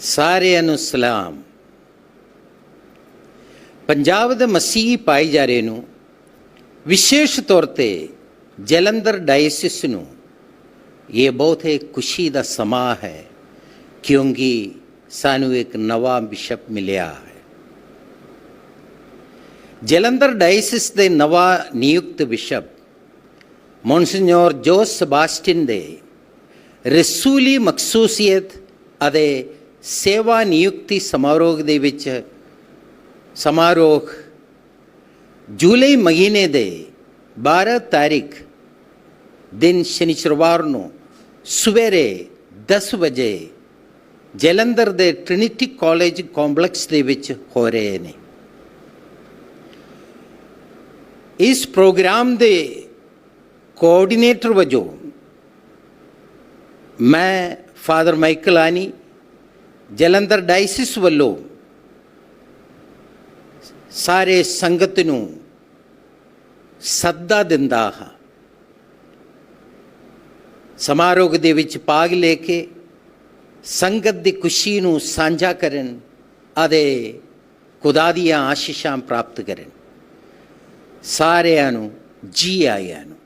ਸਾਰਿਆਂ ਨੂੰ ਸਲਾਮ। ਪੰਜਾਬ ਦੇ ਮਸੀਹੀ ਭਾਈਚਾਰੇ ਨੂੰ ਵਿਸ਼ੇਸ਼ ਤੌਰ ਤੇ ਜਲੰਧਰ ਡਾਇਸਿਸ ਨੂੰ ਇਹ ਬਹੁਤ ਹੀ ਖੁਸ਼ੀ ਦਾ ਸਮਾਂ ਹੈ ਕਿਉਂਕਿ ਸਾਨੂੰ ਇੱਕ ਨਵਾਂ ਬਿਸ਼ਪ ਮਿਲਿਆ ਹੈ। ਜਲੰਧਰ ਡਾਇਸਿਸ ਦੇ ਨਵਾਂ ਨਿਯੁਕਤ ਬਿਸ਼ਪ ਮੌਨਸਿਨਯੋਰ ਜੋਸ ਸਬਾਸਟਿਨ ਦੇ ਰਸੂਲੀ ਮਖਸੂਸੀਅਤ ਅਤੇ ਸੇਵਾ ਨਿਯੁਕਤੀ ਸਮਾਰੋਹ ਦੇ ਵਿੱਚ ਸਮਾਰੋਹ ਜੁਲਾਈ ਮਹੀਨੇ ਦੇ 12 ਤਾਰੀਖ ਦਿਨ ਸ਼ਨੀਚਰਵਾਰ ਨੂੰ ਸਵੇਰੇ 10 ਵਜੇ ਜਲੰਧਰ ਦੇ ਟ੍ਰਿਨਿਟੀ ਕਾਲਜ ਕੰਪਲੈਕਸ ਦੇ ਵਿੱਚ ਹੋ ਰਹੇ ਨੇ। ਇਸ ਪ੍ਰੋਗਰਾਮ ਦੇ ਕੋਆਰਡੀਨੇਟਰ ਵਜੋਂ ਮੈਂ ਫਾਦਰ ਮਾਈਕਲ ਆਨੀ ਜਲੰਧਰ ਡਾਇਸਿਸ ਵੱਲੋਂ ਸਾਰੇ ਸੰਗਤ ਨੂੰ ਸੱਦਾ ਦਿੰਦਾ ਹਾਂ। ਸਮਾਰੋਹ ਦੇ ਵਿੱਚ ਭਾਗ ਲੈ ਕੇ ਸੰਗਤ ਦੀ ਖੁਸ਼ੀ ਨੂੰ ਸਾਂਝਾ ਕਰਨ ਅਤੇ ਖੁਦਾ ਦੀਆਂ ਆਸ਼ੀਸ਼ਾਂ ਪ੍ਰਾਪਤ ਕਰਨ। ਸਾਰਿਆਂ ਨੂੰ, ਜੀ ਆਇਆਂ ਨੂੰ।